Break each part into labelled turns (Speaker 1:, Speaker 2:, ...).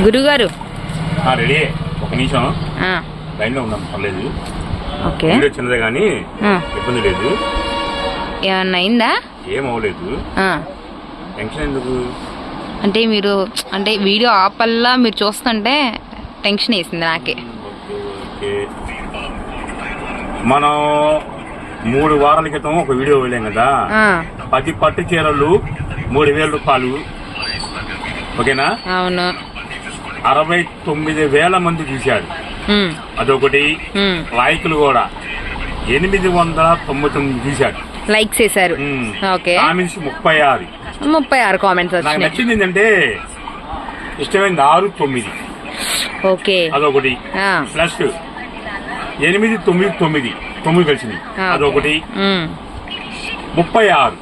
Speaker 1: గురుగారు.
Speaker 2: రెడీ. ఒక నిమిషం.
Speaker 1: ఆ,
Speaker 2: లైన్లో ఉన్నాం పర్లేదు.
Speaker 1: ఓకే.
Speaker 2: వీడియో చిన్నదే కానీ ఇబ్బంది లేదు.
Speaker 1: ఏమన్నా అయిందా?
Speaker 2: ఏం అవ్వలేదు. టెన్షన్ ఎందుకు?
Speaker 1: అంటే మీరు అంటే వీడియో ఆపల్లా మీరు చూస్తుంటే టెన్షన్ వేసింది నాకే.
Speaker 2: మనం మూడు వారాల క్రితం ఒక వీడియో వెళ్ళాం కదా? పది పట్టు చీరలు మూడు వేల రూపాయలు. ఓకేనా?
Speaker 1: అవును.
Speaker 2: అరవై తొమ్మిది వేల మంది చూశారు. అదొకటి. లైకులు కూడా ఎనిమిది వందల తొంభై తొమ్మిది చూశారు. ఉమ్.
Speaker 1: ఓకే.
Speaker 2: కామెంట్స్ ముప్పై ఆరు.
Speaker 1: ముప్పై ఆరు కామెంట్స్
Speaker 2: నాకు నచ్చింది ఏంటంటే ఇష్టమైంది ఆరు తొమ్మిది.
Speaker 1: ఓకే.
Speaker 2: అదొకటి. ప్లస్ ఎనిమిది తొమ్మిది తొమ్మిది. తొమ్మిది కలిసింది. అదొకటి. ముప్పై ఆరు.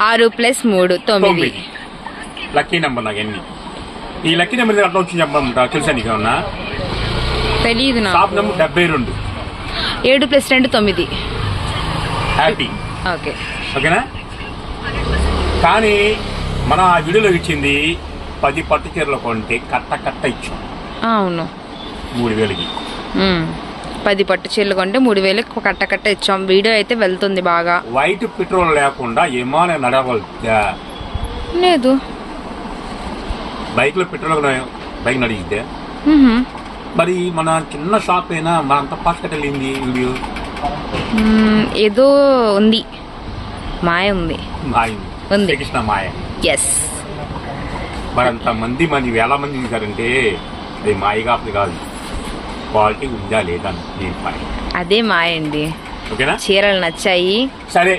Speaker 1: ఆరు ప్లస్ మూడు తొమ్మిది.
Speaker 2: తొమ్మిది. లక్కీ నెంబర్ నాకు ఎన్ని ఈ లక్కీ నెంబర్ అట్లా వచ్చి చెప్పమంటా తెలుసా నీకు ఏమన్నా?
Speaker 1: తెలియదు
Speaker 2: షాప్ నెంబర్ డెబ్బై రెండు.
Speaker 1: ఏడు ప్లస్ రెండు తొమ్మిది.
Speaker 2: Happy
Speaker 1: okay.
Speaker 2: ఓకేనా? కానీ మన ఆ వీడియోలో ఇచ్చింది పది పట్టు చీరలు కొంటే కట్ట కట్ట ఇచ్చాం.
Speaker 1: అవును.
Speaker 2: మూడు వేలకి.
Speaker 1: ఉమ్. పది పట్టు చీరలు కొంటే మూడు వేలకు కట్ట కట్ట ఇచ్చాం. వీడియో అయితే వెళ్తుంది బాగా.
Speaker 2: వైట్ పెట్రోల్ లేకుండా ఏమానే నడవగలుగుతా
Speaker 1: లేదు.
Speaker 2: బైక్లో పెట్రోల్ బైక్ నడిగితే.
Speaker 1: ఉహు.
Speaker 2: మరి మన చిన్న షాప్ అయినా మన అంత ఫాస్ట్ వెళ్ళింది వీడియో?
Speaker 1: ఏదో ఉంది. మాయ ఉంది.
Speaker 2: మాయ
Speaker 1: ఉంది.
Speaker 2: శ్రీకృష్ణ మాయ.
Speaker 1: ఎస్
Speaker 2: మరి అంత మంది మంది వేల మంది చూసారంటే అది మాయ కాదు కాదు. క్వాలిటీ ఉందా లేదా
Speaker 1: అదే మాయ అండి.
Speaker 2: ఓకేనా?
Speaker 1: చీరలు నచ్చాయి.
Speaker 2: సరే.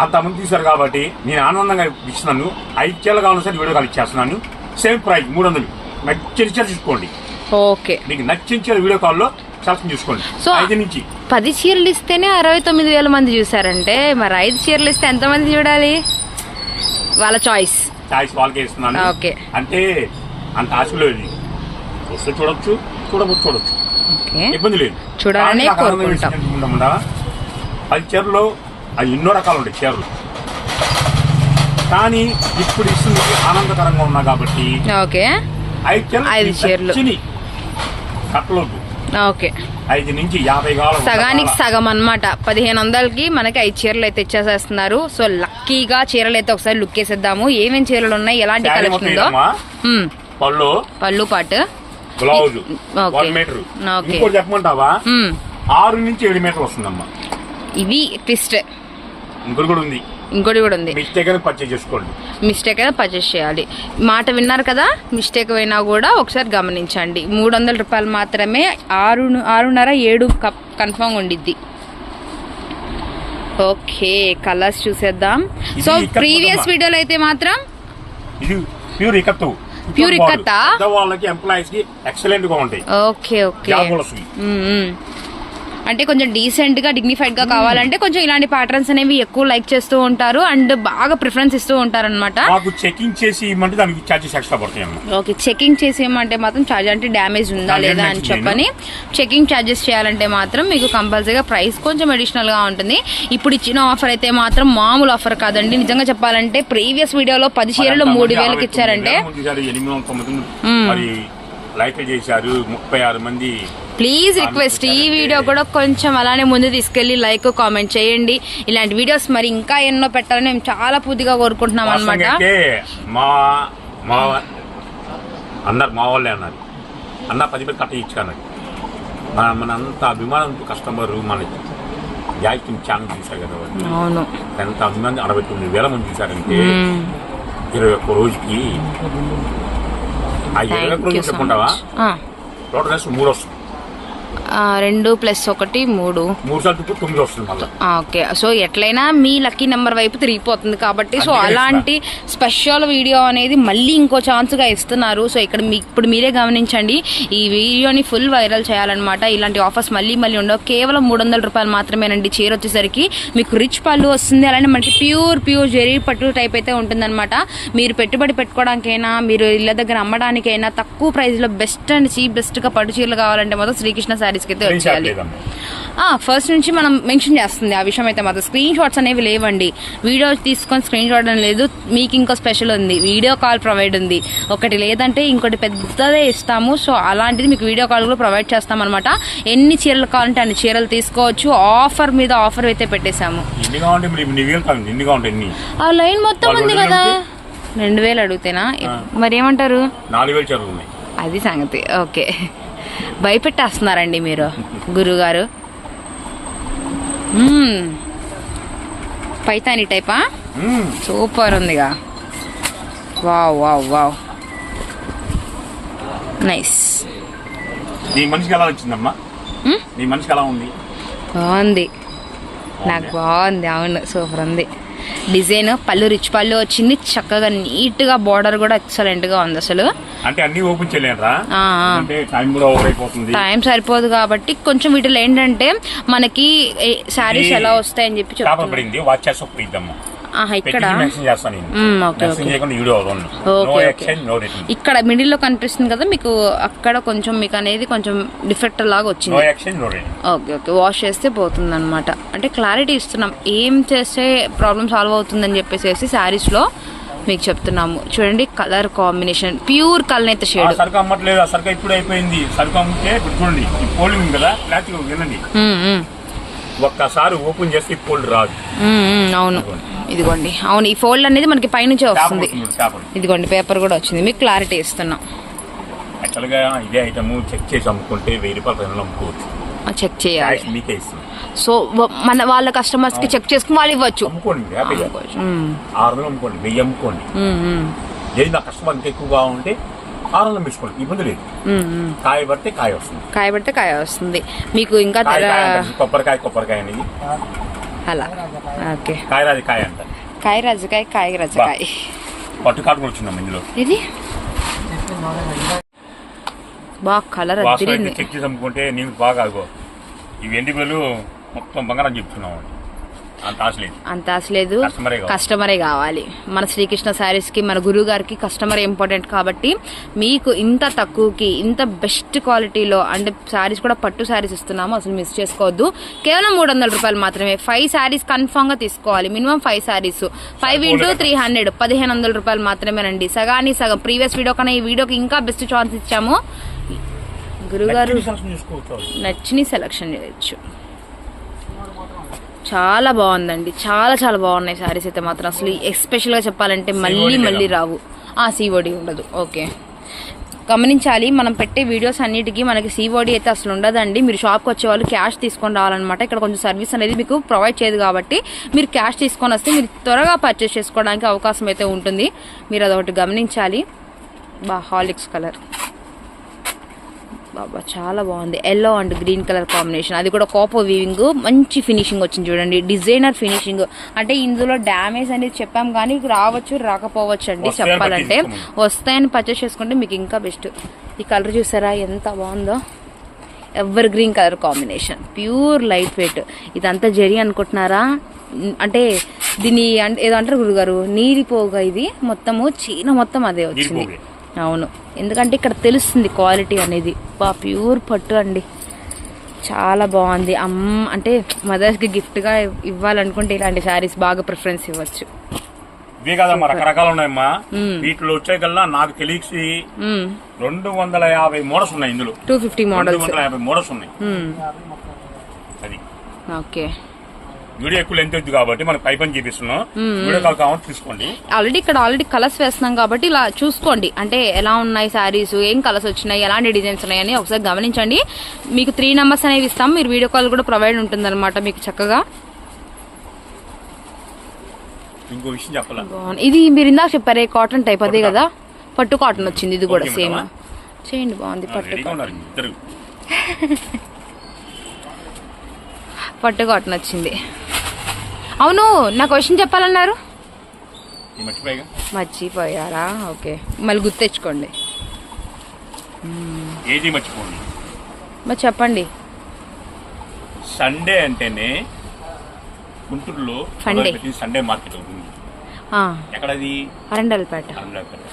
Speaker 2: అంతమంది చూశారు కాబట్టి నేను ఆనందంగా ఇస్తున్నాను ఐదు చీరలు కావాలని సరే వీడియో కాల్ ఇచ్చేస్తున్నాను సేమ్ ప్రైస్ మూడు వందలు నచ్చిన చీర చూసుకోండి
Speaker 1: ఓకే.
Speaker 2: మీకు నచ్చిన చీర వీడియో కాల్లో సెలక్షన్ చూసుకోండి.
Speaker 1: సో-
Speaker 2: ఐదు నుంచి.
Speaker 1: పది చీరలు ఇస్తేనే అరవై తొమ్మిది వేల మంది చూసారంటే మరి ఐదు చీరలు ఇస్తే ఎంతమంది చూడాలి? వాళ్ళ చాయిస్
Speaker 2: చాయిస్ వాళ్ళకే ఇస్తున్నాను.
Speaker 1: ఓకే.
Speaker 2: అంటే అంత ఆశలో లేదు. వస్తే చూడొచ్చు చూడవచ్చు చూడొచ్చు. ఇబ్బంది లేదు.
Speaker 1: చూడాలనే కోరుకుంటాం.
Speaker 2: పది చీరలు అవి ఎన్నో రకాలు ఉంటాయి చీరలు. కానీ ఇప్పుడు ఇస్తుంది ఆనందకరంగా ఉన్నా కాబట్టి
Speaker 1: ఓకే.
Speaker 2: ఐదు చీరలు
Speaker 1: ఐదు
Speaker 2: మీకు
Speaker 1: చీరలు.
Speaker 2: నచ్చిని కట్టలొద్దు
Speaker 1: ఓకే.
Speaker 2: ఐదు నుంచి యాభై కావాలి
Speaker 1: సగానికి సగం అన్నమాట. పదిహేను వందలకి మనకి ఐదు చీరలు అయితే ఇచ్చేసేస్తున్నారు. సో లక్కీగా చీరలు అయితే ఒకసారి లుక్ వేసేద్దాము. ఏమేమి చీరలు ఉన్నాయి? ఎలాంటి కలెక్షన్ ఉందో.
Speaker 2: పళ్ళు.
Speaker 1: పళ్ళు పాటు.
Speaker 2: బ్లౌజ్. మీటర్. చెప్పమంటావా. ఆరు నుంచి ఏడు మీటర్ వస్తుందమ్మా.
Speaker 1: ఇది ట్విస్ట్.
Speaker 2: ఇంకోటి కూడా ఉంది.
Speaker 1: ఇంకోటి కూడా ఉంది.
Speaker 2: మిస్టేక్ అని పర్చేజ్ చేసుకోండి.
Speaker 1: మిస్టేక్ అయితే పర్చేస్ చేయాలి. మాట విన్నారు కదా మిస్టేక్ అయినా కూడా ఒకసారి గమనించండి. మూడు వందల రూపాయలు మాత్రమే ఆరు ఆరున్నర ఏడు కప్ కన్ఫామ్ ఉండిద్ది. ఓకే కలర్స్ చూసేద్దాం. So previous. వీడియోలో అయితే మాత్రం
Speaker 2: ప్యూర్ ఇకత్తు? వాళ్ళకి ఎంప్లాయీస్కి ఎక్సలెంట్గా ఉంటాయి.
Speaker 1: Okay okay. అంటే కొంచెం డీసెంట్గా డిగ్నిఫైడ్గా కావాలంటే కొంచెం ఇలాంటి ప్యాటర్న్స్ అనేవి ఎక్కువ లైక్ చేస్తూ ఉంటారు. అండ్ బాగా ప్రిఫరెన్స్ ఇస్తూ ఉంటారు అనమాట
Speaker 2: మాకు చెకింగ్ చేసి ఇవ్వమంటే దానికి ఛార్జెస్ ఎక్స్ట్రా పడతాయి అమ్మా.
Speaker 1: ఓకే చెకింగ్ చేసేయమంటే మాత్రం ఛార్జ్ అంటే డ్యామేజ్ ఉందా
Speaker 2: Damage
Speaker 1: లేదా అని చెప్పని చెకింగ్ ఛార్జెస్ చేయాలంటే మాత్రం మీకు కంపల్సరీగా ప్రైస్ కొంచెం అడిషనల్గా ఉంటుంది. ఇప్పుడు ఇచ్చిన ఆఫర్ అయితే మాత్రం మామూలు ఆఫర్ కాదండి. నిజంగా చెప్పాలంటే ప్రీవియస్ వీడియోలో పది చీరలు మూడు వేలకి ఇచ్చారంటే
Speaker 2: ఎనిమిది వందల తొమ్మిది. మరి లైక్ చేశారు ముప్పై ఆరు మంది
Speaker 1: ప్లీజ్ రిక్వెస్ట్ ఈ వీడియో కూడా కొంచెం అలానే ముందు తీసుకెళ్ళి లైక్ కామెంట్ చేయండి. ఇలాంటి వీడియోస్ మరి ఇంకా ఎన్నో పెట్టాలని మేము చాలా పూర్తిగా కోరుకుంటున్నాం అనమాట
Speaker 2: మా మా అన్నారు మా వాళ్ళే అన్నారు. అన్న పది మంది కట్ట ఇచ్చానని మన మన అంత అభిమానం కస్టమర్ మన జాయికి ఛానల్ చూశారు కదా.
Speaker 1: అవును.
Speaker 2: ఎంత అభిమానం అరవై తొమ్మిది వేల మంది చూశారంటే. ఇరవై ఒక్క రోజుకి ఆ ఇరవై ఒక్క రోజు చెప్పుకుంటావా? టోటల్ మూడు వస్తుంది
Speaker 1: రెండు ప్లస్ ఒకటి మూడు. ఓకే. సో ఎట్లయినా మీ లక్కీ నెంబర్ వైపు తిరిగిపోతుంది కాబట్టి సో అలాంటి స్పెషల్ వీడియో అనేది మళ్ళీ ఇంకో ఛాన్స్గా ఇస్తున్నారు. సో ఇక్కడ మీ ఇప్పుడు మీరే గమనించండి ఈ వీడియోని ఫుల్ వైరల్ చేయాలన్నమాట. ఇలాంటి ఆఫర్స్ మళ్ళీ మళ్ళీ ఉండవు. కేవలం మూడు వందల రూపాయలు మాత్రమేనండి చీర వచ్చేసరికి. మీకు రిచ్ పళ్ళు వస్తుంది అలానే మనకి ప్యూర్ ప్యూర్ జెరీ పట్టు టైప్ అయితే ఉంటుందన్నమాట. మీరు పెట్టుబడి పెట్టుకోవడానికైనా మీరు ఇళ్ళ దగ్గర అమ్మడానికైనా తక్కువ ప్రైస్లో బెస్ట్ అండ్ చీప్ బెస్ట్గా పట్టు చీరలు కావాలంటే మాత్రం శ్రీకృష్ణ శారీస్కి అయితే వచ్చేయాలి. ఫస్ట్ నుంచి మనం మెన్షన్ చేస్తుంది ఆ విషయం అయితే మాత్రం. స్క్రీన్ షాట్స్ అనేవి లేవండి. వీడియో తీసుకొని స్క్రీన్ షాట్ అని లేదు. మీకు ఇంకో స్పెషల్ ఉంది. వీడియో కాల్ ప్రొవైడ్ ఉంది. ఒకటి లేదంటే ఇంకోటి పెద్దదే ఇస్తాము. సో అలాంటిది మీకు వీడియో కాల్ కూడా ప్రొవైడ్ చేస్తాం అనమాట ఎన్ని చీరలు కావాలంటే అన్ని చీరలు తీసుకోవచ్చు. ఆఫర్ మీద ఆఫర్ అయితే పెట్టేశాము. ఆ లైన్ మొత్తం ఉంది కదా. రెండు వేలు అడుగుతేనా. మరి ఏమంటారు? అది సంగతి. ఓకే. భయపెట్టేస్తున్నారండి మీరు గురుగారు. మ్మ్. పైతాని టైపా. సూపర్ ఉందిగా. Wow wow wow. నైస్.
Speaker 2: నీ మనిషికి ఎలా వచ్చిందమ్మా?
Speaker 1: మ్మ్?
Speaker 2: నీ మనిషికి ఎలా ఉంది?
Speaker 1: బాగుంది. నాకు బాగుంది అవును సూపర్ ఉంది. డిజైన్ పళ్ళు రిచ్ పళ్ళు వచ్చింది. చక్కగా నీట్గా బార్డర్ కూడా ఎక్సలెంట్గా ఉంది అసలు.
Speaker 2: అంటే అన్ని ఓపెన్ చేయలేరా టైం కూడా ఓవర్ అయిపోతుంది.
Speaker 1: టైం సరిపోదు కాబట్టి కొంచెం వీటిలో ఏంటంటే మనకి శారీస్ ఎలా వస్తాయని చెప్పి
Speaker 2: చేపలు
Speaker 1: ఇక్కడ? ఇక్కడ మిడిల్లో కనిపిస్తుంది కదా మీకు అక్కడ కొంచెం మీకు అనేది కొంచెం డిఫెక్ట్ లాగా వచ్చింది. Okay okay. వాష్ చేస్తే పోతుంది అనమాట అంటే క్లారిటీ ఇస్తున్నాం. ఏం చేస్తే ప్రాబ్లం సాల్వ్ అవుతుందని చెప్పేసి శారీస్లో మీకు చెప్తున్నాము. చూడండి కలర్ కాంబినేషన్ ప్యూర్ కలనేత షేడ్
Speaker 2: సరుకు అమ్మట్లేదు సరుకు ఇప్పుడు అయిపోయింది. సరుకు అమ్మితే చూడండి పోలింగ్ కదా ప్లాస్టిక్ వినండి ఒక్కసారి ఓపెన్ చేస్తే ఈ ఫోల్డ్ రాదు.
Speaker 1: అవును. ఇదిగోండి. అవును ఈ ఫోల్డ్ అనేది మనకి పైనుంచే వస్తుంది. ఇదిగోండి పేపర్ కూడా వచ్చింది. మీకు క్లారిటీ ఇస్తున్నాం.
Speaker 2: యాక్చువల్గా ఇదే ఐటమ్ చెక్ చేసి అమ్ముకుంటే వెయ్యి రూపాయలు పైన అమ్ముకోవచ్చు.
Speaker 1: చెక్ చేయాలి.
Speaker 2: మీకే
Speaker 1: సో మన వాళ్ళ కస్టమర్స్కి చెక్ చేసుకుని వాళ్ళు ఇవ్వచ్చు.
Speaker 2: అమ్ముకోండి. ఆరు వందలు అమ్ముకోండి వెయ్యి అమ్ముకోండి. ఏది నా కస్టమర్ ఎక్కువగా ఉంటే తీసుకోండి ఇబ్బంది లేదు. కాయ పడితే కాయ వస్తుంది.
Speaker 1: కాయ పడితే కాయ వస్తుంది. మీకు ఇంకా.
Speaker 2: కొబ్బరికాయ కొబ్బరికాయ అనేది.
Speaker 1: అలా. ఓకే.
Speaker 2: కాయ రాజు కాయ అంట
Speaker 1: కాయ రజకాయ కాయ. రజకాయ
Speaker 2: పట్టు కాటుకుని వచ్చిందమ్మ ఇందులో.
Speaker 1: ఇది? బాగా కలర్
Speaker 2: చెక్ చేసి అమ్ముకుంటే నీకు బాగా ఇవి ఎండి వేలు మొత్తం బంగారం చెప్తున్నాం అంత లేదు.
Speaker 1: అసలేదు
Speaker 2: కస్టమరే కావాలి.
Speaker 1: మన శ్రీకృష్ణ శారీస్కి మన గురువు గారికి కస్టమర్ ఇంపార్టెంట్ కాబట్టి మీకు ఇంత తక్కువకి ఇంత బెస్ట్ క్వాలిటీలో అంటే శారీస్ కూడా పట్టు శారీస్ ఇస్తున్నాము అసలు మిస్ చేసుకోవద్దు. కేవలం మూడు వందల రూపాయలు మాత్రమే. ఫైవ్ శారీస్ కన్ఫామ్గా తీసుకోవాలి. Minimum five sarees. Five into three hundred. పదిహేను వందల రూపాయలు మాత్రమేనండి సగాని సగం. ప్రీవియస్ వీడియో కన్నా ఈ వీడియోకి ఇంకా బెస్ట్ ఛాన్స్ ఇచ్చాము. గురుగారు
Speaker 2: నచ్చిని సెలక్షన్
Speaker 1: చేయొచ్చు. చాలా బాగుందండి. చాలా చాలా బాగున్నాయి శారీస్ అయితే మాత్రం. అసలు ఎస్పెషల్గా చెప్పాలంటే మళ్ళీ మళ్ళీ? రావు. ఆ సీఓడి ఉండదు. ఓకే. గమనించాలి మనం పెట్టే వీడియోస్ అన్నిటికీ మనకి సీఓడి అయితే అసలు ఉండదండి. మీరు షాప్కి వచ్చే వాళ్ళు క్యాష్ తీసుకొని రావాలన్నమాట. ఇక్కడ కొంచెం సర్వీస్ అనేది మీకు ప్రొవైడ్ చేయదు కాబట్టి మీరు క్యాష్ తీసుకొని వస్తే మీరు త్వరగా పర్చేస్ చేసుకోవడానికి అవకాశం అయితే ఉంటుంది. మీరు అదొకటి గమనించాలి. బా హాలిక్స్ కలర్. బాబా చాలా బాగుంది. Yellow and green colour combination అది కూడా కాపర్ వీవింగ్ మంచి ఫినిషింగ్ వచ్చింది చూడండి. డిజైనర్ ఫినిషింగ్ అంటే ఇందులో డ్యామేజ్ అనేది చెప్పాం కానీ రావచ్చు రాకపోవచ్చు అండి చెప్పాలంటే. వస్తాయని పర్చేస్ చేసుకుంటే మీకు ఇంకా బెస్ట్ ఈ కలర్ చూసారా? ఎంత బాగుందో. Evergreen colour combination pure light weight ఇదంతా జరి అనుకుంటున్నారా? అంటే దీని అంటే ఏదో అంటారు గురుగారు నీరిపోగా ఇది. మొత్తము చీన మొత్తం అదే వచ్చింది. అవును. ఎందుకంటే ఇక్కడ తెలుస్తుంది క్వాలిటీ అనేది. బా ప్యూర్ పట్టు అండి. చాలా బాగుంది. అమ్మ అంటే మదర్స్కి గిఫ్ట్గా ఇవ్వాలనుకుంటే ఇలాంటి శారీస్ బాగా ప్రిఫరెన్స్ ఇవ్వచ్చు.
Speaker 2: ఇవే కదమ్మా రకరకాలు ఉన్నాయమ్మా. వీటిలో వచ్చే కల్లా నాకు తెలిసి రెండు వందల యాభై మోడల్స్ ఉన్నాయి ఇందులో.
Speaker 1: Two fifty models.
Speaker 2: వందల యాభై మోడల్స్ ఉన్నాయి. అది.
Speaker 1: ఓకే.
Speaker 2: వీడియో ఎక్కువ లెంత్ అవుతుంది కాబట్టి మనకి పై పని చూపిస్తున్నాం వీడియో కాల్ కావాలి తీసుకోండి.
Speaker 1: ఆల్రెడీ ఇక్కడ ఆల్రెడీ కలర్స్ వేస్తున్నాం కాబట్టి ఇలా చూసుకోండి. అంటే ఎలా ఉన్నాయి శారీస్ ఏం కలర్స్ వచ్చినాయి ఎలాంటి డిజైన్స్ ఉన్నాయని ఒకసారి గమనించండి. మీకు త్రీ నెంబర్స్ అనేవి ఇస్తాం. మీరు వీడియో కాల్ కూడా ప్రొవైడ్ ఉంటుందన్నమాట మీకు చక్కగా.
Speaker 2: ఇంకో విషయం చెప్పాల?
Speaker 1: ఇది మీరు ఇందాక చెప్పారే కాటన్ టైప్ అదే కదా? పట్టు కాటన్ వచ్చింది ఇది కూడా సేమ్? చేయండి బాగుంది పట్టు
Speaker 2: ఇద్దరు.
Speaker 1: పట్టు కాటన్ వచ్చింది. అవును నాకు క్వశ్చన్ చెప్పాలన్నారు. మర్చిపోయారా? ఓకే. మళ్ళీ గుర్తు తెచ్చుకోండి.
Speaker 2: ఏది మర్చిపోండి
Speaker 1: మరి చెప్పండి.
Speaker 2: సండే అంటేనే గుంటూరులో
Speaker 1: సండే.
Speaker 2: సండే మార్కెట్
Speaker 1: ఆ,
Speaker 2: ఎక్కడది?
Speaker 1: అరండల్పేట.
Speaker 2: అరండల్పేట.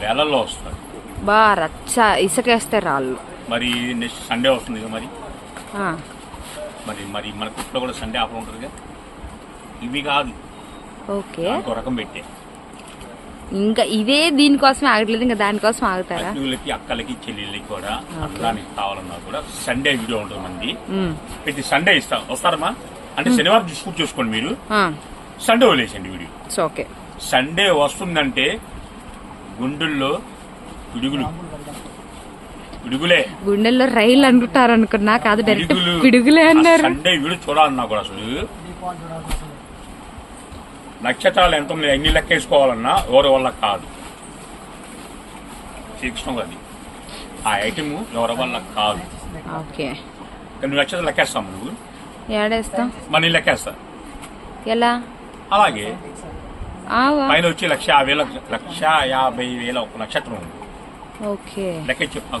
Speaker 2: వేలల్లో వస్తుంది.
Speaker 1: బా రచ్చ. ఇసుకేస్తే రాళ్ళు.
Speaker 2: మరి నెక్స్ట్ సండే వస్తుంది కదా మరి మరి మరి మన కుట్లో కూడా సండే ఆఫర్ ఉంటుందిగా? ఇవి కాదు.
Speaker 1: ఓకే.
Speaker 2: ఇంకో రకం పెట్టే.
Speaker 1: ఇంకా ఇదే దీనికోసం ఆగట్లేదు ఇంకా దానికోసం ఆగుతారా?
Speaker 2: అక్కలకి అక్కలకి చెల్లెళ్ళకి కూడా అందడానికి కావాలన్నా కూడా సండే వీడియో ఉంటుంది మంది. ప్రతి సండే ఇస్తాం వస్తారమ్మా? అంటే శనివారం షూట్ చేసుకోండి మీరు. సండే వదిలేసండి వీడియో.
Speaker 1: ఓకే.
Speaker 2: సండే వస్తుందంటే గుండెల్లో పిడుగులు. పిడుగులే.
Speaker 1: గుండెల్లో రైలు అనుకుంటారు అనుకున్నా కాదు డైరెక్ట్
Speaker 2: పిడుగులు.
Speaker 1: అన్నారు.
Speaker 2: సండే వీడియో చూడాలన్నా కూడా అసలు. నక్షత్రాలు ఎంత ఉన్నాయి ఎన్ని లెక్కేసుకోవాలన్నా ఎవరి వల్ల కాదు. శ్రీకృష్ణ అది ఆ ఐటమ్ ఎవరి వల్ల కాదు.
Speaker 1: ఓకే.
Speaker 2: నువ్వు నక్షత్రం లెక్కేస్తావు నువ్వు?
Speaker 1: ఏడేస్తాం.
Speaker 2: మన లెక్కేస్తా.
Speaker 1: ఎలా?
Speaker 2: అలాగే. పైన వచ్చి లక్ష యాభై లక్ష యాభై వేల ఒక నక్షత్రం ఉంది.
Speaker 1: ఓకే.
Speaker 2: లెక్క చెప్పు.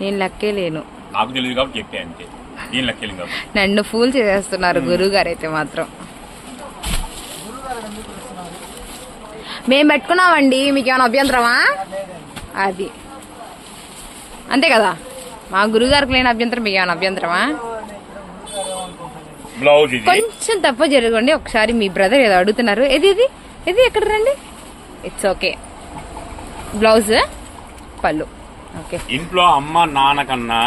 Speaker 1: నేను లెక్కే లేను.
Speaker 2: నాకు తెలియదు కాబట్టి చెప్పే అంతే. నేను లెక్కలేదు కాబట్టి.
Speaker 1: నన్ను ఫూల్ చేసేస్తున్నారు గురువు గారు అయితే మాత్రం. మేము పెట్టుకున్నామండి మీకు ఏమైనా అభ్యంతరమా? అది. అంతే కదా? మా గురుగారికి లేని అభ్యంతరం మీకు ఏమైనా అభ్యంతరమా?
Speaker 2: బ్లౌజ్
Speaker 1: కొంచెం తప్ప జరగండి ఒకసారి మీ బ్రదర్ ఏదో అడుగుతున్నారు. ఇది ఇది ఇది ఎక్కడ రండి? ఇట్స్ ఓకే బ్లౌజ్ పళ్ళు. ఓకే
Speaker 2: ఇంట్లో అమ్మ నాన్న కన్నా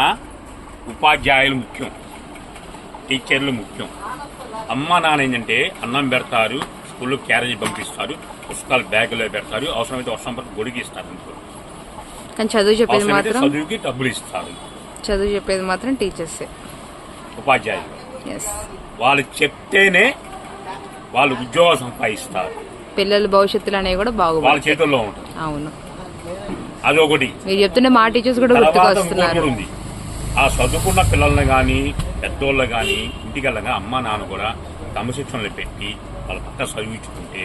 Speaker 2: ఉపాధ్యాయులు ముఖ్యం. టీచర్లు ముఖ్యం. అమ్మ నాన్న ఏంటంటే అన్నం పెడతారు స్కూల్లో క్యారేజీ పంపిస్తారు. పుస్తకాలు బ్యాగులో పెడతారు. అవసరమైతే వర్షం పడితే గొడిగి ఇస్తారు
Speaker 1: కానీ చదువు చెప్పేది మాత్రం
Speaker 2: చదువుకి డబ్బులు ఇస్తారు.
Speaker 1: చదువు చెప్పేది మాత్రం టీచర్సే.
Speaker 2: ఉపాధ్యాయులు. వాళ్ళు చెప్తేనే వాళ్ళు ఉద్యోగాలు సంపాదిస్తారు.
Speaker 1: పిల్లల భవిష్యత్తులు అనేవి కూడా
Speaker 2: వాళ్ళ
Speaker 1: బాగుపడతాయి
Speaker 2: చేతుల్లో ఉంటుంది.
Speaker 1: అవును.
Speaker 2: అదొకటి.
Speaker 1: మీరు చెప్తుంటే మా టీచర్స్ కూడా గుర్తుకొస్తున్నారు
Speaker 2: ఉంది. ఆ చదువుకున్న పిల్లల్ని కానీ పెద్దోళ్ళని కానీ ఇంటికెళ్ళగా అమ్మ నాన్న కూడా క్రమశిక్షణలు పెట్టి వాళ్ళ పక్క చదివించుకుంటే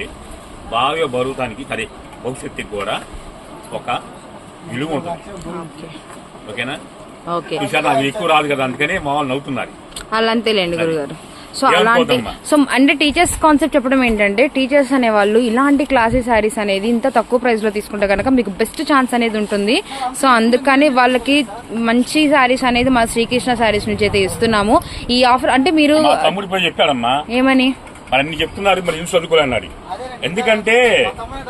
Speaker 2: బాగా బరువుతానికి సరే భవిష్యత్తుకి కూడా ఒక విలువ ఉంటుంది.
Speaker 1: ఓకే
Speaker 2: ఓకేనా?
Speaker 1: ఓకే.
Speaker 2: చూసారు నాకు ఎక్కువ రాదు కదా అందుకని మా వాళ్ళు నవ్వుతున్నారు.
Speaker 1: అలా అంతేలేండి గురుగారు. సో అలాంటి? సో అంటే టీచర్స్ కాన్సెప్ట్ చెప్పడం ఏంటంటే టీచర్స్ అనే వాళ్ళు ఇలాంటి క్లాసీ శారీస్ అనేది ఇంత తక్కువ ప్రైస్లో తీసుకుంటే కనుక మీకు బెస్ట్ ఛాన్స్ అనేది ఉంటుంది. సో అందుకని వాళ్ళకి మంచి శారీస్ అనేది మా శ్రీకృష్ణ శారీస్ నుంచి అయితే ఇస్తున్నాము. ఈ ఆఫర్ అంటే మీరు
Speaker 2: చెప్పాడమ్మా.
Speaker 1: ఏమని?
Speaker 2: మరి అన్ని చెప్తున్నారు మరి ఇల్లు చదువుకోలేన్నాడు ఎందుకంటే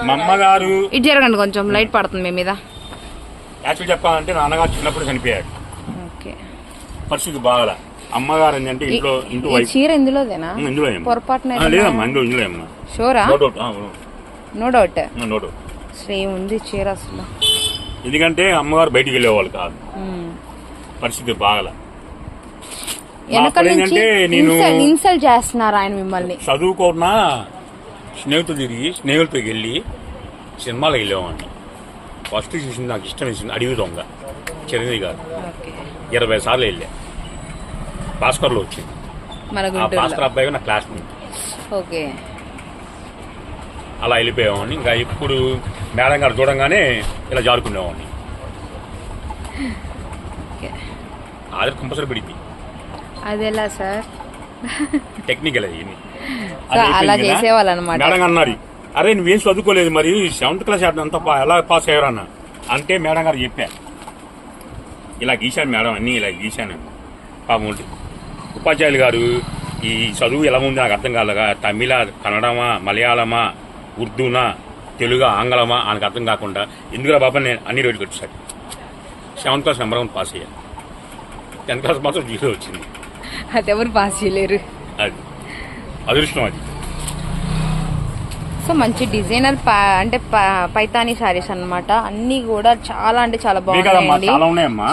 Speaker 2: మా అమ్మగారు
Speaker 1: ఇటు జరగండి కొంచెం లైట్ పడుతుంది మీ మీద.
Speaker 2: యాక్చువల్ చెప్పాలంటే నాన్నగారు చిన్నప్పుడు చనిపోయాడు
Speaker 1: ఓకే.
Speaker 2: పరిస్థితి బాగలా. అమ్మగారు ఏంటంటే ఇంట్లో ఇంట్లో
Speaker 1: చీర ఇందులోదేనా?
Speaker 2: ఇందులో.
Speaker 1: పొరపాటున
Speaker 2: ఆ, లేదమ్మా ఇందులో ఇందులో ఏమన్నా.
Speaker 1: షోరా?
Speaker 2: నో డౌట్ ఆ,
Speaker 1: నో డౌట్
Speaker 2: నో డౌట్
Speaker 1: శ్రేమ్ ఉంది చీర అసలు.
Speaker 2: ఎందుకంటే అమ్మగారు బయటికి వెళ్ళేవాళ్ళు కాదు. పరిస్థితి బాగల.
Speaker 1: వెనక నుంచి ఇన్సల్ట్ చేస్తున్నారు ఆయన మిమ్మల్ని.
Speaker 2: చదువుకున్న స్నేహితులు తిరిగి స్నేహితులతో వెళ్ళి సినిమాలకు వెళ్ళేవాడిని. ఫస్ట్ చూసింది నాకు ఇష్టం వేసింది అడవి దొంగ చిరంజీవి గారు. ఇరవై సార్లు వెళ్ళా. భాస్కర్లో వచ్చింది. ఆ భాస్కర్ అబ్బాయి నా క్లాస్మేట్
Speaker 1: ఓకే.
Speaker 2: అలా వెళ్ళిపోయేవాడిని. ఇంకా ఇప్పుడు మేడం గారు చూడంగానే ఇలా జారుకునేవాడిని. ఆధార్ కంపల్సరీ పడింది
Speaker 1: అది ఎలా సార్
Speaker 2: టెక్నికల్ అది
Speaker 1: అలా
Speaker 2: కదా.
Speaker 1: చేసేవాళ్ళనమాట.
Speaker 2: మేడం అన్నారు అరే నువ్వేం చదువుకోలేదు మరి? సెవెంత్ క్లాస్ అంత ఎలా పాస్ అయ్యారన్న అంటే మేడం గారు చెప్పా ఇలా గీశాను మేడం అన్ని ఇలా గీశాను. పాపం. ఉపాధ్యాయులు గారు ఈ చదువు ఎలా ఉంది నాకు అర్థం కాలేగా తమిళ కన్నడమా మలయాళమా ఉర్దూనా తెలుగు ఆంగ్లమా ఆయనకు అర్థం కాకుండా ఎందుకురా బాబా నేను అన్ని రోజులు వచ్చాడు seventh class number one pass అయ్యాను టెన్త్ క్లాస్ మాత్రం జీరో వచ్చింది.
Speaker 1: అది ఎవరు పాస్ చేయలేరు.
Speaker 2: అది. అదృష్టం అది.
Speaker 1: సో మంచి డిజైనర్ అంటే పైతానీ సారీస్ అన్నమాట. అన్ని కూడా చాలా అంటే చాలా బాగున్నాయండి.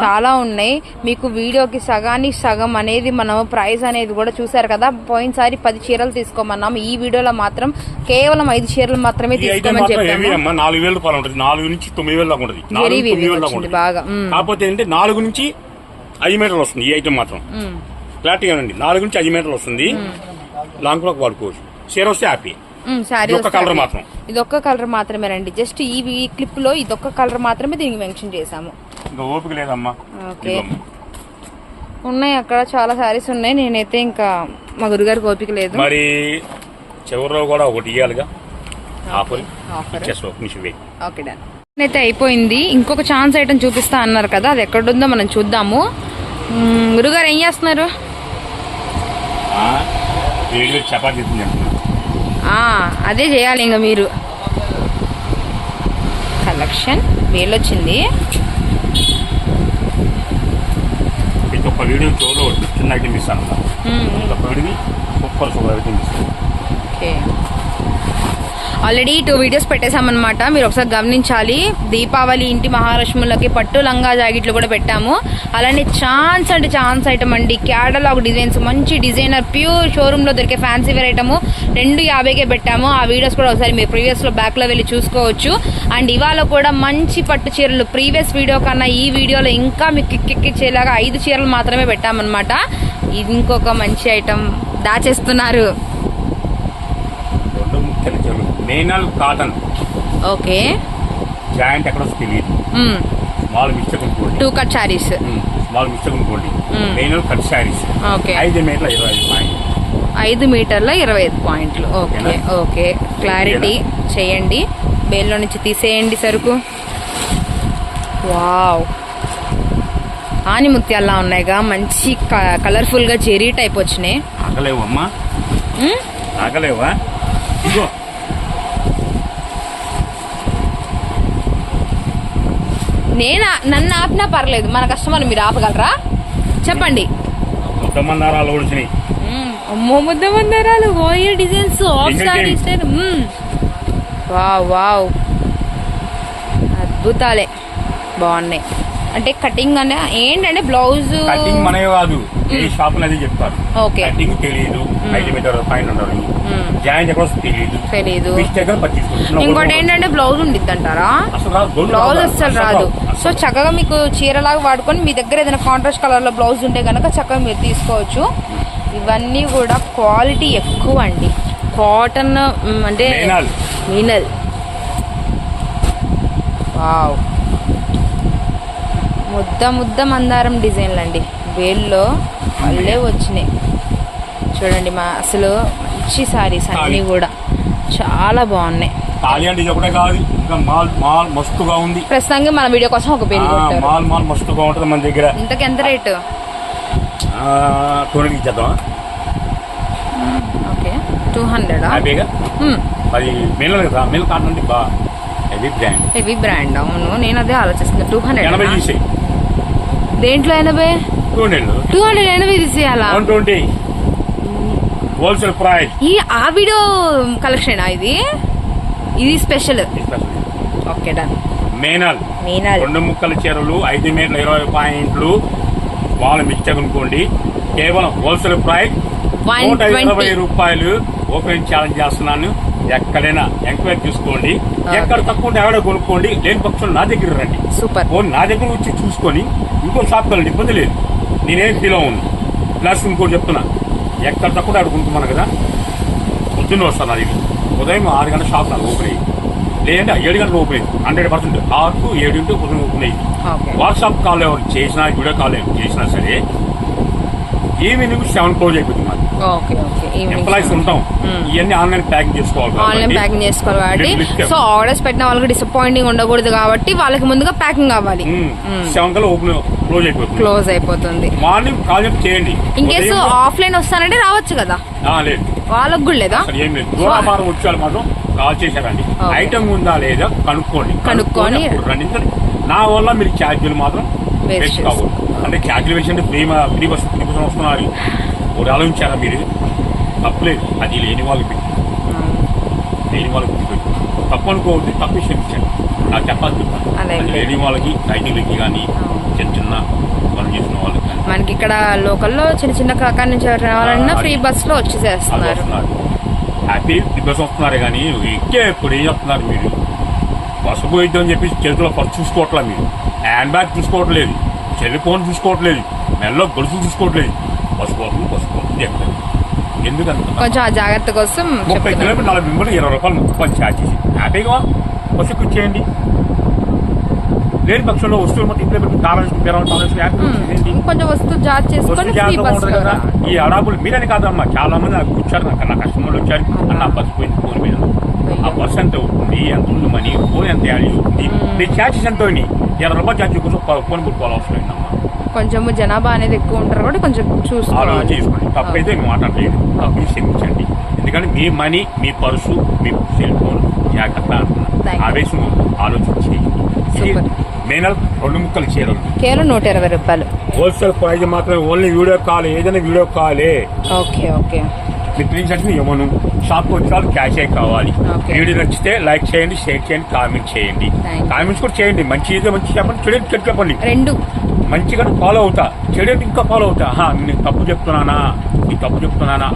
Speaker 2: చాలా
Speaker 1: ఉన్నాయి. మీకు వీడియోకి సగానికి సగం అనేది మనం ప్రైస్ అనేది కూడా చూసారు కదా. పోయినసారి పది చీరలు తీసుకోమన్నాం ఈ వీడియోలో మాత్రం కేవలం ఐదు చీరలు మాత్రమే తీసుకోమని చెప్పాము.
Speaker 2: నాలుగు వేల రూపాయలు ఉంటుంది. నాలుగు నుంచి తొమ్మిది వేల దాకా ఉంటుంది.
Speaker 1: బాగా. మ్మ్.
Speaker 2: కాకపోతే ఏంటంటే నాలుగు నుంచి ఐదు మీటర్లు వస్తుంది ఈ ఐటమ్ మాత్రం. క్లారిటీగా అండి నాలుగు నుంచి ఐదు మీటర్లు వస్తుంది. లాంగ్ ఫ్రాక్ వాడుకోవచ్చు చీర వస్తే హ్యాపీ ఒక్క కలర్. మాత్రం.
Speaker 1: ఇది ఒక్క కలర్ మాత్రమేనండి జస్ట్ ఈ క్లిప్లో ఇది ఒక్క కలర్ మాత్రమే దీనికి మెన్షన్ చేశాము.
Speaker 2: ఇంకా ఓపిక లేదమ్మా.
Speaker 1: ఓకే. ఉన్నాయి అక్కడ చాలా శారీస్ ఉన్నాయి. నేనైతే ఇంకా మా గురుగారికి ఓపిక లేదు.
Speaker 2: మరి చివరిలో కూడా ఒకటి ఇవ్వాలిగా ఆఫర్
Speaker 1: ఓకే డన్ అయితే అయిపోయింది. ఇంకొక ఛాన్స్ ఐటమ్ చూపిస్తా అన్నారు కదా అది ఎక్కడుందో మనం చూద్దాము. గురుగారు ఏం చేస్తున్నారు?
Speaker 2: చపాతీ
Speaker 1: అదే చేయాలి ఇంకా మీరు. కలెక్షన్ వేలొచ్చింది
Speaker 2: ఇది ఒక వీడియో చోలో చిన్న ఐటమ్ ఇస్తాను
Speaker 1: మ్మ్.
Speaker 2: ఒక వీడివి సూపర్ సూపర్ ఐటమ్ ఇస్తాను.
Speaker 1: ఓకే. ఆల్రెడీ టూ వీడియోస్ పెట్టేశామన్నమాట. మీరు ఒకసారి గమనించాలి. దీపావళి ఇంటి మహాలక్ష్ములకి పట్టు లంగా జాకెట్లు కూడా పెట్టాము. అలానే ఛాన్స్ అంటే ఛాన్స్ ఐటమ్ అండి. క్యాటలాగ్ డిజైన్స్ మంచి డిజైనర్ ప్యూర్ షోరూంలో దొరికే ఫ్యాన్సీ వేర్ ఐటమ్ రెండు యాభైకే పెట్టాము. ఆ వీడియోస్ కూడా ఒకసారి మీరు ప్రీవియస్లో బ్యాక్లో వెళ్ళి చూసుకోవచ్చు. అండ్ ఇవాళ కూడా మంచి పట్టు చీరలు ప్రీవియస్ వీడియో కన్నా ఈ వీడియోలో ఇంకా మీకు కిక్కిచ్చేలాగా ఐదు చీరలు మాత్రమే పెట్టామన్నమాట. ఇది ఇంకొక మంచి ఐటమ్ దాచేస్తున్నారు.
Speaker 2: మేనల్ కాటన్.
Speaker 1: ఓకే.
Speaker 2: జాయింట్ ఎక్కడ వస్తుంది తెలియదు. స్మాల్ మిస్టేక్ అనుకోండి
Speaker 1: two cut sarees
Speaker 2: small mistake అనుకోండి. మేనల్ కట్ శారీస్
Speaker 1: ఓకే.
Speaker 2: ఐదు మీటర్ల ఇరవై ఐదు పాయింట్
Speaker 1: ఐదు మీటర్ల ఇరవై ఐదు పాయింట్లు ఓకే? ఓకే. క్లారిటీ చేయండి. బేల్లో నుంచి తీసేయండి సరుకు. వావ్ ఆని ముత్యాల్లా ఉన్నాయిగా. మంచి కలర్ఫుల్గా జెరీ టైప్ వచ్చినాయి.
Speaker 2: ఆగలేవు అమ్మా.
Speaker 1: మ్మ్?
Speaker 2: ఆగలేవా?
Speaker 1: నేను నన్ను ఆపినా పర్లేదు మన కస్టమర్ మీరు ఆపగలరా? చెప్పండి. అమ్మో ముద్ద మందారాలు OYO designs of
Speaker 2: Single
Speaker 1: sarees wow wow. అద్భుతాలే. బాగున్నాయి. అంటే కటింగ్ అనే ఏంటంటే బ్లౌజ్
Speaker 2: కటింగ్ కాదు. ఏ షాప్ అది చెప్తారు.
Speaker 1: ఓకే.
Speaker 2: కటింగ్ తెలియదు ఐదు మీటర్ పైన. జాయింట్ ఎక్కడ
Speaker 1: ఇంకోటి ఏంటంటే బ్లౌజ్ ఉండిద్ది అంటారా
Speaker 2: అసలు
Speaker 1: బ్లౌజ్
Speaker 2: రాదు.
Speaker 1: అస్సలు రాదు. సో చక్కగా మీకు చీరలాగా వాడుకొని మీ దగ్గర ఏదైనా కాంట్రాస్ట్ కలర్లో బ్లౌజ్ ఉంటే కనుక చక్కగా మీరు తీసుకోవచ్చు. ఇవన్నీ కూడా క్వాలిటీ ఎక్కువ అండి. కాటన్ అంటే
Speaker 2: మేనాల్.
Speaker 1: మీనల్ వావ్ ముద్ద ముద్ద మందారం డిజైన్లు అండి. వేల్లో అల్లే వచ్చినాయి. చూడండి మా అసలు మంచి సారీస్ అన్నీ కూడా. చాలా బాగున్నాయి.
Speaker 2: మస్తుగా ఉంది.
Speaker 1: ప్రస్తుతానికి మన వీడియో కోసం ఒక పేరు
Speaker 2: మాల్ మాల్ మస్తుగా ఉంటుంది మన దగ్గర.
Speaker 1: ఇంతకు ఎంత రేటు?
Speaker 2: ఇచ్చేద్దాం
Speaker 1: ఓకే టూ హండ్రెడా
Speaker 2: అది కదా మిల్ కాటన్ అంటే బా హెవీ బ్రాండ్.
Speaker 1: హెవీ బ్రాండ్ అవును నేను అదే ఆలోచిస్తున్నా. టూ హండ్రెడ్ దేంట్లో ఎనభై
Speaker 2: టూ నెలలు
Speaker 1: టూ హండ్రెడ్ ఎనభై తీసేయాలా?
Speaker 2: One twenty. Wholesale price.
Speaker 1: ఈ ఆ వీడియో కలెక్షన్ ఇది? ఇది స్పెషల్. Okay done.
Speaker 2: మేనల్.
Speaker 1: మీనాల్.
Speaker 2: రెండు ముక్కల చీరలు ఐదు మీటర్ల ఇరవై పాయింట్లు. వాళ్ళు మిస్టేక్ అనుకోండి. కేవలం హోల్సేల్ ప్రైస్. నూట ఇరవై రూపాయలు ఓపెన్ ఛాలెంజ్ చేస్తున్నాను. ఎక్కడైనా ఎంక్వైరీ తీసుకోండి. ఎక్కడ తక్కువ ఉంటే ఎవడో కొనుక్కోండి. లేని పక్షులు నా దగ్గర రండి.
Speaker 1: సూపర్.
Speaker 2: ఫోన్ నా దగ్గర వచ్చి చూసుకొని ఇంకో షాప్ వెళ్ళండి ఇబ్బంది లేదు. నేనేం ఫీల్ అవును ప్లస్ ఇంకోటి చెప్తున్నా ఎక్కడ తక్కువ కొనుక్కున్నాను కదా పొద్దున్న వస్తాను అది ఉదయం ఆరు గంటల షాప్ నాకు ఓపెన్ అయ్యి లేదంటే ఏడు గంటలకు ఓపెన్ అయ్యింది హండ్రెడ్ పర్సెంట్ ఆరు టు ఏడు ఇంటూ పొద్దున్న ఓపెన్ అయ్యింది
Speaker 1: ఓకే.
Speaker 2: వాట్సాప్ కాల్ ఎవరు చేసినా వీడియో కాల్ ఎవరు చేసినా సరే ఈవినింగ్ సెవెన్ క్లోజ్ అయిపోతుంది మాది.
Speaker 1: ఓకే ఓకే
Speaker 2: ఎంప్లాయీస్ ఉంటాం. ఇవన్నీ ఆన్లైన్ ప్యాకింగ్ చేసుకోవాలి
Speaker 1: ఆన్లైన్ ప్యాకింగ్ చేసుకోవాలి కాబట్టి. సో ఆర్డర్స్ పెట్టిన వాళ్ళకి డిసప్పాయింటింగ్ ఉండకూడదు కాబట్టి వాళ్ళకి ముందుగా ప్యాకింగ్ అవ్వాలి
Speaker 2: సెవెన్ కల్లా ఓపెన్ క్లోజ్ అయిపోతుంది.
Speaker 1: క్లోజ్ అయిపోతుంది.
Speaker 2: మార్నింగ్ కాల్ చేయండి.
Speaker 1: ఇన్ కేసు ఆఫ్లైన్ వస్తానంటే రావచ్చు కదా.
Speaker 2: లేదు.
Speaker 1: వాళ్ళకు కూడా లేదా?
Speaker 2: ఏం లేదు. దూరాభారం మాత్రం కాల్ చేశారండి. ఐటమ్ ఉందా లేదా కనుక్కోండి.
Speaker 1: కనుక్కొని-
Speaker 2: రండి. నా వల్ల మీరు ఛార్జీలు మాత్రం. వేస్ట్ కాకూడదు అంటే వేసి అంటే free free bus free bus వస్తున్నారు. ఒకటి ఆలోచించారా మీరు? తప్పలేదు అది లేని వాళ్ళకి పెట్టి. లేని వాళ్ళకి తప్పు అనుకోవద్దు తప్పు క్షమించండి. నాకు చెప్పాలి లేని వాళ్ళకి రైతులకి కానీ చిన్న చిన్న పని చేసిన వాళ్ళకి కానీ.
Speaker 1: మనకి ఇక్కడ లోకల్లో చిన్న చిన్న కాకా నుంచి రావాలన్నా ఫ్రీ బస్లో
Speaker 2: అది
Speaker 1: వచ్చేసేస్తున్నారు
Speaker 2: హ్యాపీ బస్ వస్తున్నారు కానీ ఎక్కే ఇప్పుడు ఏం చెప్తున్నారు మీరు? బస్సు పోయిద్దాం అని చెప్పి చేతిలో పర్స్ చూసుకోవట్లేదు మీరు. హ్యాండ్ బ్యాగ్ చూసుకోవట్లేదు సెల్ ఫోన్ చూసుకోవట్లేదు మెల్లో గొలుసు చూసుకోవట్లేదు బస్సు పోతుంది బస్సు ఎక్కడ ఎందుకంత
Speaker 1: కొంచెం ఆ జాగ్రత్త కోసం
Speaker 2: ముప్పై కిలోమీటర్ నలభై మిమ్మల్ని ఇరవై రూపాయలు ముప్పై రూపాయలు ఛార్జ్ చేసి. హ్యాపీగా? బస్సు కూర్చేయండి లేని పక్షంలో వస్తువులు మొత్తం ఇంట్లో పెట్టి తాళం హ్యాపీ చేయండి
Speaker 1: కొంచెం వస్తువు జాగ్రత్త చేసుకొని
Speaker 2: ఉంటుంది కదా. ఈ అడాపులు మీరని కాదమ్మా. చాలా మంది నాకు కూర్చారు నాకు నా కస్టమర్లు వచ్చారు. అన్న బస్సు పోయింది ఫోన్ మీద. ఆ బస్ ఎంత అవుతుంది ఎంత మనీ ఫోన్ ఎంత వాల్యూ అవుతుంది నీ ఛార్జెస్ ఎంత అయినాయి ఇరవై రూపాయలు ఛార్జ్ కోసం ఫోన్ కొట్టుకోవాలి అవసరం
Speaker 1: కొంచెం జనాభా అనేది ఎక్కువ ఉంటారు కాబట్టి కొంచెం
Speaker 2: ఆలోచన చేసుకోండి. తప్పైతే మేము మాట్లాడలేదు తప్పు క్షమించండి. ఎందుకంటే మీ మనీ మీ పర్సు మీ సెల్ ఫోన్. జాగ్రత్త. ఆవేశం ఆలోచించి. మేనల్ రెండు ముక్కలు చీరలు.
Speaker 1: కేవలం నూట ఇరవై రూపాయలు.
Speaker 2: హోల్సేల్ ప్రైజ్ మాత్రమే. ఓన్లీ వీడియో కాల్ ఏదైనా వీడియో కాలే.
Speaker 1: Okay okay.
Speaker 2: మీ త్రీ సెట్స్ ఇవ్వను షాప్ వచ్చాలు క్యాష్ అయి కావాలి. వీడియో నచ్చితే లైక్ చేయండి షేర్ చేయండి కామెంట్ చేయండి. కామెంట్స్ కూడా చేయండి. మంచి ఏదో మంచి చెప్పండి చెడు చెడు చెప్పండి.
Speaker 1: రెండు.
Speaker 2: మంచిగా ఫాలో అవుతా. చెడు ఇంకా ఫాలో అవుతా. నేను తప్పు చెప్తున్నానా? ఈ తప్పు చెప్తున్నానా.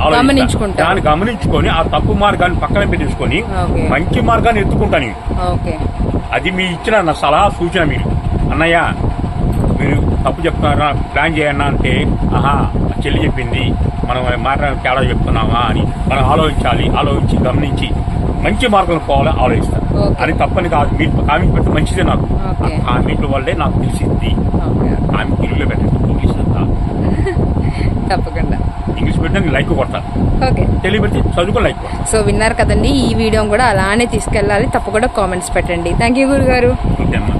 Speaker 2: దాన్ని గమనించుకొని ఆ తప్పు మార్గాన్ని పక్కన పెట్టేసుకొని
Speaker 1: Okay.
Speaker 2: మంచి మార్గాన్ని ఎత్తుకుంటా నేను.
Speaker 1: ఓకే
Speaker 2: అది మీ ఇచ్చిన నా సలహా సూచన మీరు. అన్నయ్య మీరు తప్పు చెప్తున్నారా? ప్లాన్ చేయన్నా అంటే ఆహా చెల్లి చెప్పింది. మనం మాట తేడా చెప్తున్నామా అని మనం ఆలోచించాలి ఆలోచించి గమనించి మంచి మార్గంలో పోవాలని ఆలోచిస్తాను. అది తప్పని కాదు. మీరు కామెంట్ పెట్టి మంచిదే నాకు. ఆ వల్లే నాకు తెలిసింది. కామెంట్ తెలుగులో పెట్టండి. ఇంగ్లీష్ అంతా.
Speaker 1: తప్పకుండా.
Speaker 2: ఇంగ్లీష్ పెట్టినా నేను లైక్ కొడతా.
Speaker 1: ఓకే.
Speaker 2: తెలుగు పెడితే చదువుకొని లైక్
Speaker 1: సో విన్నారు కదండి ఈ వీడియో కూడా అలానే తీసుకెళ్ళాలి. తప్పకుండా కామెంట్స్ పెట్టండి. థ్యాంక్ యూ గురుగారు.
Speaker 2: ఓకే అమ్మా.